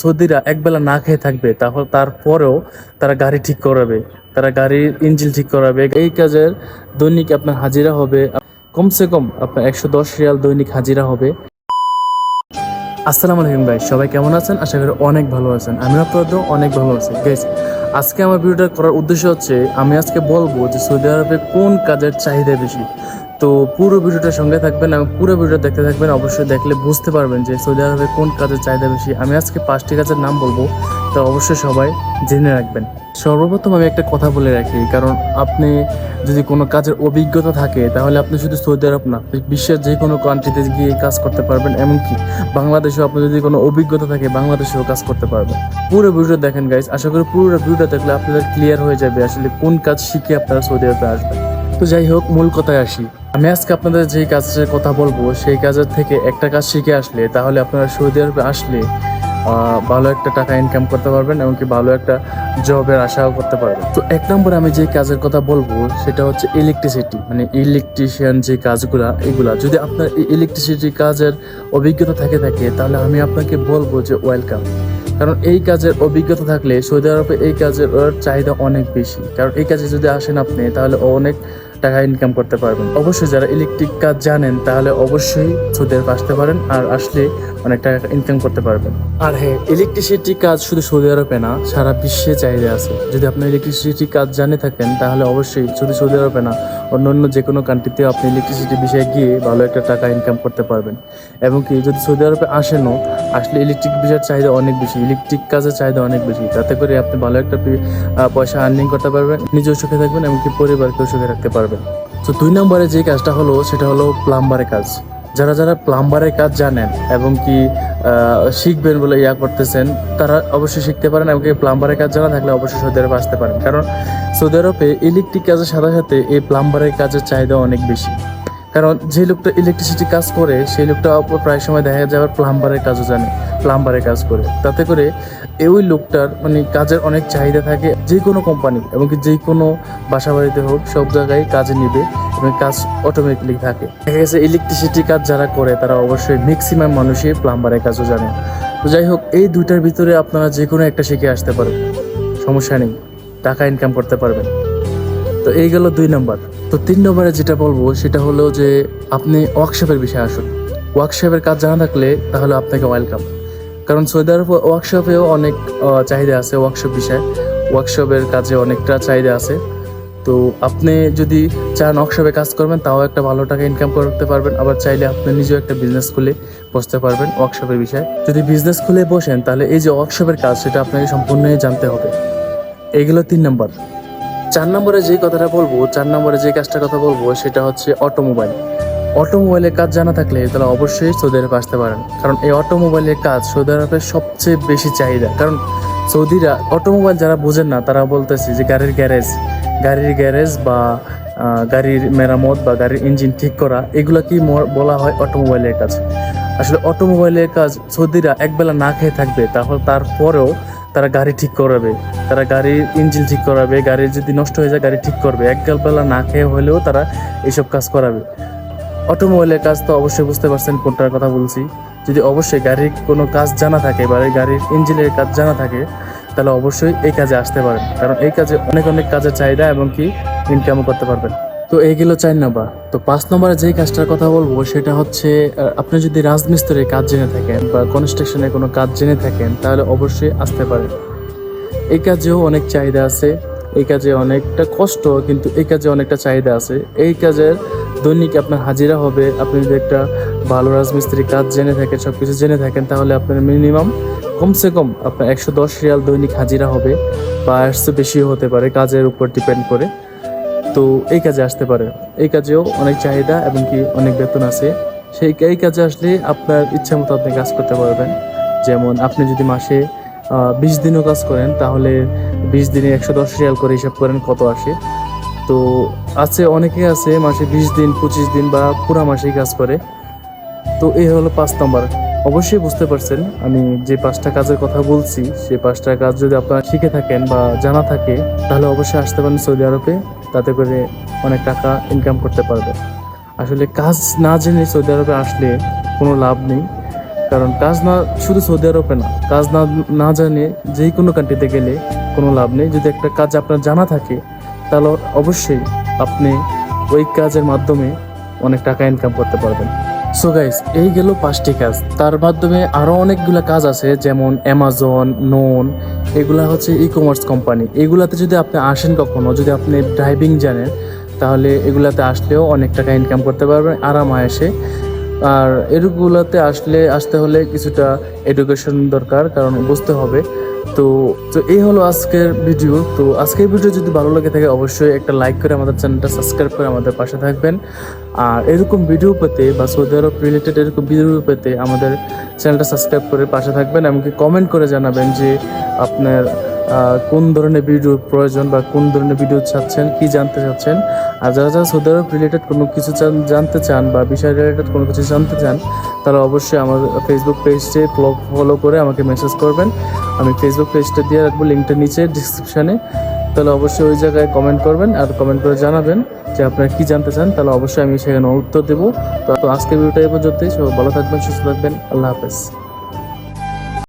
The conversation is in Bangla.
সৌদিরা একবেলা না খেয়ে থাকবে, তাহলে তারপরেও তারা গাড়ি ঠিক করাবে, তারা গাড়ির ইঞ্জিন ঠিক করাবে। এই কাজের দৈনিক আপনার হাজিরা হবে, কমসে কম আপনার একশো দশ রিয়াল দৈনিক হাজিরা হবে। আসসালামু আলাইকুম ভাই, সবাই কেমন আছেন? আশা করি অনেক ভালো আছেন। আমি আপনাদের অনেক ভালো আছি। গাইস আজকে আমার ভিডিওটা করার উদ্দেশ্য হচ্ছে, আমি আজকে বলব যে সৌদি আরবে কোন কাজের চাহিদা বেশি? তো পুরো ভিডিওটার সঙ্গে থাকবেন এবং পুরো ভিডিও দেখতে থাকবেন। অবশ্যই দেখলে বুঝতে পারবেন যে সৌদি আরবে কোন কাজের চাহিদা বেশি। আমি আজকে পাঁচটি কাজের নাম বলব, তো অবশ্যই সবাই জেনে রাখবেন। সর্বপ্রথম আমি একটা কথা বলে রাখি, কারণ আপনি যদি কোনো কাজের অভিজ্ঞতা থাকে, তাহলে আপনি শুধু সৌদি আরব না, বিশ্বের যে কোনো কান্ট্রিতে গিয়ে কাজ করতে পারবেন। এমনকি বাংলাদেশেও আপনার যদি কোনো অভিজ্ঞতা থাকে, বাংলাদেশেও কাজ করতে পারবেন। পুরো ভিডিও দেখেন গাইস আশা করি পুরো ভিডিওটা দেখলে আপনাদের ক্লিয়ার হয়ে যাবে আসলে কোন কাজ শিখে আপনারা সৌদি আরবে আসবেন। তো যাই হোক, মূল কথায় আসি। আমি আজকে আপনাদের যেই কাজের কথা বলব, সেই কাজের থেকে একটা কাজ শিখে আসলে, তাহলে আপনারা সৌদি আরবে আসলে ভালো একটা টাকা ইনকাম করতে পারবেন এমনকি ভালো একটা জবের আশাও করতে পারবেন। তো এক নম্বরে আমি যে কাজের কথা বলব, সেটা হচ্ছে ইলেকট্রিসিটি মানে ইলেকট্রিশিয়ান যে কাজগুলা, এগুলা। যদি আপনার ইলেকট্রিসিটি কাজের অভিজ্ঞতা থাকে থাকে, তাহলে আমি আপনাকে বলব যে ওয়েলকাম কারণ এই কাজের অভিজ্ঞতা থাকলে সৌদি আরবে এই কাজের চাহিদা অনেক বেশি। কারণ এই কাজে যদি আসেন আপনি, তাহলে অনেক টাকা ইনকাম করতে পারবেন। অবশ্যই যারা ইলেকট্রিক কাজ জানেন, তাহলে অবশ্যই সৌদি আরবে আসতে পারেন আর আসলে অনেক টাকা ইনকাম করতে পারবেন। আর হ্যাঁ ইলেকট্রিসিটি কাজ শুধু সৌদি আরবে না, সারা বিশ্বে চাহিদা আছে। যদি আপনি ইলেকট্রিসিটি কাজ জানে থাকেন, তাহলে অবশ্যই শুধু সৌদি আরবে না অন্য অন্য যে কোনো কান্ট্রিতে আপনি ইলেকট্রিসিটি বিষয়ে গিয়ে ভালো একটা টাকা ইনকাম করতে পারবেন। এবং কি, যদি সৌদি আরবে আসেনও, আসলে ইলেকট্রিক বিষয়ের চাহিদা অনেক বেশি ইলেকট্রিক কাজের চাহিদা অনেক বেশি। তাতে করে আপনি ভালো একটা পয়সা আর্নিং করতে পারবেন, নিজেও সুখে থাকবেন এমনকি পরিবারকেও সুখে রাখতে পারবেন। তো দুই নম্বরে যে কাজটা হলো, সেটা হলো প্লাম্বারের কাজ। যারা যারা প্লাম্বারের কাজ জানেন এবং কি শিখবেন বলে ইয়া করতেছেন, তারা অবশ্যই শিখতে পারেন এবং প্লাম্বারের কাজ জানা থাকলে অবশ্যই সৌদি আরবে আসতে পারেন। কারণ সৌদি আরবে ইলেকট্রিক কাজের সাথে সাথে এই প্লাম্বারের কাজের চাহিদা অনেক বেশি। কারণ যে লোকটা ইলেকট্রিসিটি কাজ করে, সেই লোকটা প্রায় সময় দেখা যায় আবার প্লাম্বারের কাজও জানে প্লাম্বারের কাজ করে। তাতে করে ওই লোকটার মানে কাজের অনেক চাহিদা থাকে যে কোনো কোম্পানি এবং যে কোনো বাসা বাড়িতে হোক, সব জায়গায় কাজে নিবে এবং কাজ অটোমেটিকলি থাকে। দেখা গেছে ইলেকট্রিসিটি কাজ যারা করে, তারা অবশ্যই ম্যাক্সিমাম মানুষই প্লাম্বারের কাজও জানে। তো যাই হোক, এই দুইটার ভিতরে আপনারা যে কোনো একটা শিখে আসতে পারেন। সমস্যা নেই, টাকা ইনকাম করতে পারবেন। তো এই গেল দুই নম্বর। তো তিন নম্বরে যেটা বলব, সেটা হলো যে আপনি ওয়ার্কশপের বিষয়ে আসুন। ওয়ার্কশপের কাজ জানা থাকলে তাহলে আপনাকে ওয়েলকাম কারণ সৌদি আরব ওয়ার্কশপেও অনেক চাহিদা আছে ওয়ার্কশপ বিষয়ে। ওয়ার্কশপের কাজে অনেকটা চাহিদা আছে। তো আপনি যদি চান ওয়ার্কশপে কাজ করবেন, তাও একটা ভালো টাকা ইনকাম করতে পারবেন। আবার চাইলে আপনি নিজেও একটা বিজনেস খুলে বসতে পারবেন ওয়ার্কশপের বিষয়ে। যদি বিজনেস খুলে বসেন, তাহলে এই যে ওয়ার্কশপের কাজ, সেটা আপনাকে সম্পূর্ণই জানতে হবে। এইগুলো তিন নম্বর। চার নম্বরে যে কথাটা বলব, চার নম্বরে যে কাজটার কথা বলব, সেটা হচ্ছে অটোমোবাইল। অটোমোবাইলের কাজ জানা থাকলে তাহলে অবশ্যই সৌদি আরবে আসতে পারেন। কারণ এই অটোমোবাইলের কাজ সৌদি আরবের সবচেয়ে বেশি চাহিদা। কারণ সৌদিরা অটোমোবাইল যারা বোঝেন না, তারা বলতেছে যে গাড়ির গ্যারেজ গাড়ির গ্যারেজ বা গাড়ির মেরামত বা গাড়ির ইঞ্জিন ঠিক করা, এগুলো কি বলা হয় অটোমোবাইলের কাজ? আসলে অটোমোবাইলের কাজ সৌদিরা একবেলা না খেয়ে থাকবে, তাহলে তারপরেও তারা গাড়ি ঠিক করাবে। তারা গাড়ির ইঞ্জিন ঠিক করাবে, গাড়ির যদি নষ্ট হয়ে যায়, গাড়ি ঠিক করবে। এক বেলা না খেয়ে হলেও তারা এইসব কাজ করাবে। অটোমোবাইলের কাজ তো অবশ্যই বুঝতে পারছেন, কোনটার কথা বলছি। যদি অবশ্যই গাড়ির কোনো কাজ জানা থাকে বা গাড়ির ইঞ্জিনের কাজ জানা থাকে, তাহলে অবশ্যই এই কাজে আসতে পারেন। কারণ এই কাজে অনেক অনেক কাজের চাহিদা এবং কি ইনকামও করতে পারবেন। তো এইগুলো গেল চার নাম্বার। তো পাঁচ নম্বরে যেই কাজটার কথা বলব, সেটা হচ্ছে আপনি যদি রাজমিস্ত্রির কাজ জেনে থাকেন বা কনস্ট্রাকশনের কোনো কাজ জেনে থাকেন, তাহলে অবশ্যই আসতে পারেন। এই কাজেও অনেক চাহিদা আছে, এই কাজে অনেকটা কষ্ট, কিন্তু এই কাজে অনেকটা চাহিদা আছে। এই কাজের দৈনিক আপনার হাজিরা হবে, আপনি যদি একটা ভালো রাজমিস্ত্রি কাজ জেনে থাকেন সব কিছু জেনে থাকেন, তাহলে আপনার মিনিমাম কমসে কম আপনার একশো দশ রিয়াল দৈনিক হাজিরা হবে, বা একশো বেশিও হতে পারে, কাজের উপর ডিপেন্ড করে। তো এই কাজে আসতে পারে। এই কাজেও অনেক চাহিদা এবং কি অনেক বেতন আছে। সেই এই কাজে আসলে আপনার ইচ্ছা মতো আপনি কাজ করতে পারবেন। যেমন আপনি যদি মাসে বিশ দিনও কাজ করেন, তাহলে বিশ দিনে একশো দশ রিয়াল করে হিসাব করেন কত আসে। তো আছে, অনেকে আছে, মাসে বিশ দিন, পঁচিশ দিন বা পুরা মাসেই কাজ করে। তো এই হলো পাঁচ নম্বর। অবশ্যই বুঝতে পারছেন, আমি যে পাঁচটা কাজের কথা বলছি সেই পাঁচটা কাজ যদি আপনারা শিখে থাকেন বা জানা থাকে, তাহলে অবশ্যই আসতে পারেন সৌদি আরবে, তাতে করে অনেক টাকা ইনকাম করতে পারবে আসলে কাজ না জেনে সৌদি আরবে আসলে কোনো লাভ নেই। কারণ কাজ না, শুধু সৌদি আরবে না, কাজ না না জানে যে কোনো কান্ট্রিতে গেলে কোনো লাভ নেই। যদি একটা কাজ আপনার জানা থাকে, তাহলে অবশ্যই আপনি ওই কাজের মাধ্যমে অনেক টাকা ইনকাম করতে পারবেন। সো গাইস এই গেল পাঁচটি কাজ। তার মাধ্যমে আরও অনেকগুলো কাজ আছে, যেমন অ্যামাজন নোন এগুলা হচ্ছে ই কমার্স কোম্পানি এগুলাতে যদি আপনি আসেন কখনো, যদি আপনি ড্রাইভিং জানেন, তাহলে এগুলাতে আসলেও অনেক টাকা ইনকাম করতে পারবেন আরাম এসে আর এগুলোতে আসলে আসতে হলে কিছুটা এডুকেশন দরকার, কারণ বুঝতে হবে। তো তো এই হলো আজকের ভিডিও তো আজকের ভিডিও যদি ভালো লাগে থাকে, অবশ্যই একটা লাইক করে আমাদের চ্যানেলটা সাবস্ক্রাইব করে আমাদের পাশে থাকবেন। আর এরকম ভিডিও পেতে বা সৌদি আরব রিলেটেড এরকম ভিডিও পেতে আমাদের চ্যানেলটা সাবস্ক্রাইব করে পাশে থাকবেন। এমনকি কমেন্ট করে জানাবেন যে আপনার কোন ধরনের ভিডিও প্রয়োজন বা কোন ধরনের ভিডিও চাচ্ছেন, কি জানতে চাচ্ছেন? আর যারা যারা সৌদি আরব রিলেটেড কোনো কিছু জানতে চান বা বিষয় রিলেটেড কোনো কিছু জানতে চান তাহলে অবশ্যই আমার ফেসবুক পেজে ফলো করে আমাকে মেসেজ করবেন। আমি ফেসবুক পেজটা দিয়ে রাখব লিঙ্কটা নিচে ডিসক্রিপশানে তাহলে অবশ্যই ওই জায়গায় কমেন্ট করবেন আর কমেন্ট করে জানাবেন যে আপনারা কী জানতে চান। তাহলে অবশ্যই আমি সেখানে উত্তর দেবো। তো আজকের ভিডিওটা এই পর্যন্তই। সবাই ভালো থাকবেন, সুস্থ থাকবেন। আল্লাহ হাফেজ।